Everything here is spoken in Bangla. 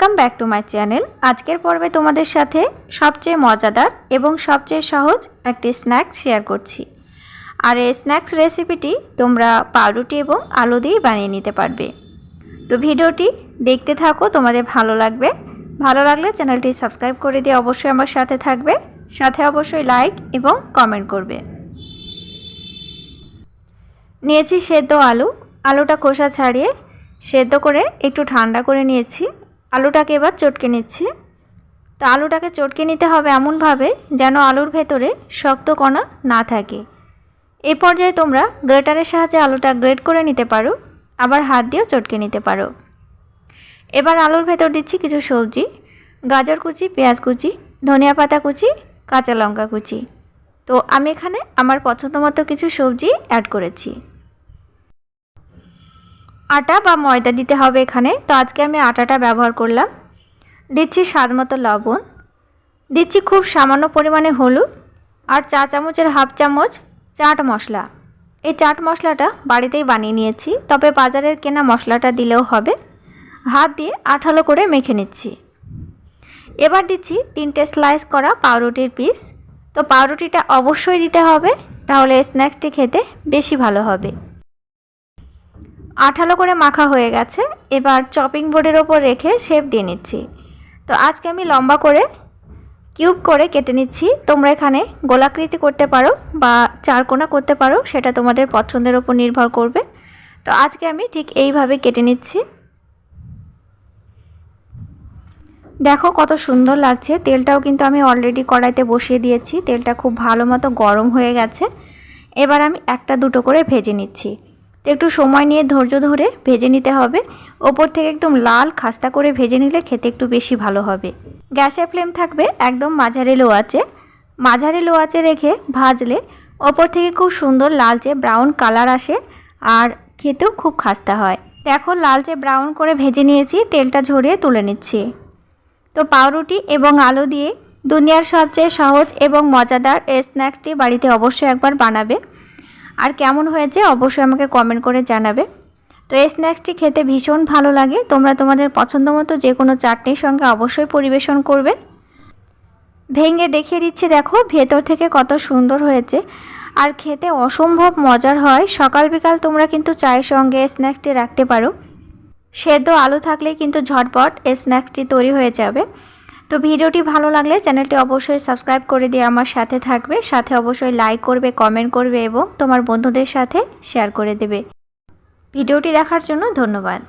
Welcome back to my channel আজকের পর্বে তোমাদের সাথে সবচেয়ে মজাদার এবং সবচেয়ে সহজ একটি স্ন্যাক্স শেয়ার করছি। আর এই স্ন্যাক্স রেসিপিটি তোমরা পাউরুটি এবং আলু দিয়েই বানিয়ে নিতে পারবে। তো ভিডিওটি দেখতে থাকো, তোমাদের ভালো লাগবে। ভালো লাগলে চ্যানেলটি সাবস্ক্রাইব করে দিয়ে অবশ্যই আমার সাথে থাকবে। সাথে অবশ্যই লাইক এবং কমেন্ট করবে। নিয়েছি সেদ্ধ আলু। আলুটা খোসা ছাড়িয়ে সেদ্ধ করে একটু ঠান্ডা করে নিয়েছি। আলুটাকে এবার চটকে নিচ্ছি। তো আলুটাকে চটকে নিতে হবে এমনভাবে যেন আলুর ভেতরে শক্ত কণা না থাকে। এ পর্যায়ে তোমরা গ্রেটারের সাহায্যে আলুটা গ্রেট করে নিতে পারো, আবার হাত দিয়েও চটকে নিতে পারো। এবার আলুর ভেতর দিচ্ছি কিছু সবজি, গাজর কুচি, পেঁয়াজ কুচি, ধনিয়া পাতা কুচি, কাঁচা লঙ্কা কুচি। তো আমি এখানে আমার পছন্দ মতো কিছু সবজি অ্যাড করেছি। আটা বা ময়দা দিতে হবে এখানে। তো আজকে আমি আটাটা ব্যবহার করলাম। দিচ্ছি স্বাদ মতো লবণ। দিচ্ছি খুব সামান্য পরিমাণে হলুদ আর চা চামচের হাফ চামচ চাট মশলা। এই চাট মশলাটা বাড়িতেই বানিয়ে নিয়েছি, তবে বাজারের কেনা মশলাটা দিলেও হবে। হাত দিয়ে আঠালো করে মেখে নিচ্ছি। এবার দিচ্ছি তিনটে স্লাইস করা পাউরুটির পিস। তো পাউরুটিটা অবশ্যই দিতে হবে, তাহলে স্ন্যাক্সটি খেতে বেশি ভালো হবে। আঠালো করে মাখা হয়ে গেছে। এবার চপিং বোর্ডের ওপর রেখে শেপ দিয়ে নিচ্ছি। তো আজকে আমি লম্বা করে কিউব করে কেটে নিচ্ছি। তোমরা এখানে গোলাকৃতি করতে পারো বা চারকোনা করতে পারো, সেটা তোমাদের পছন্দের ওপর নির্ভর করবে। তো আজকে আমি ঠিক এইভাবে কেটে নিচ্ছি। দেখো কত সুন্দর লাগছে। তেলটাও কিন্তু আমি অলরেডি কড়াইতে বসিয়ে দিয়েছি। তেলটা খুব ভালো মতো গরম হয়ে গেছে। এবার আমি একটা দুটো করে ভেজে নিচ্ছি। একটু সময় নিয়ে ধৈর্য ধরে ভেজে নিতে হবে। ওপর থেকে একদম লাল খাস্তা করে ভেজে নিলে খেতে একটু বেশি ভালো হবে। গ্যাসের ফ্লেম থাকবে একদম মাঝারি লো আছে মাঝারি লো আছে রেখে ভাজলে ওপর থেকে খুব সুন্দর লালচে ব্রাউন কালার আসে আর খেতেও খুব খাস্তা হয়। দেখো লালচে ব্রাউন করে ভেজে নিয়েছি, তেলটা ঝরিয়ে তুলে নিচ্ছি। তো পাউরুটি এবং আলু দিয়ে দুনিয়ার সবচেয়ে সহজ এবং মজাদার এই স্ন্যাক্সটি বাড়িতে অবশ্যই একবার বানাবে। আর কেমন হয়েছে অবশ্যই আমাকে কমেন্ট করে জানাবে। তো এই স্ন্যাক্সটি খেতে ভীষণ ভালো লাগে। তোমরা তোমাদের পছন্দ মতো যে কোনো চাটনির সঙ্গে অবশ্যই পরিবেশন করবে। ভেঙে দেখিয়ে দিচ্ছি, দেখো ভেতর থেকে কত সুন্দর হয়েছে। আর খেতে অসম্ভব মজার হয়। সকাল বিকাল তোমরা কিন্তু চায়ের সঙ্গে স্ন্যাক্সটি রাখতে পারো। সেদ্ধ আলু থাকলেই কিন্তু ঝটপট এই স্ন্যাক্সটি তৈরি হয়ে যাবে। তো ভিডিওটি ভালো লাগলে চ্যানেলটি অবশ্যই সাবস্ক্রাইব করে দিয়ে আমার সাথে থাকবে। সাথে অবশ্যই লাইক করবে, কমেন্ট করবে এবং তোমার বন্ধুদের সাথে শেয়ার করে দেবে। ভিডিওটি দেখার জন্য ধন্যবাদ।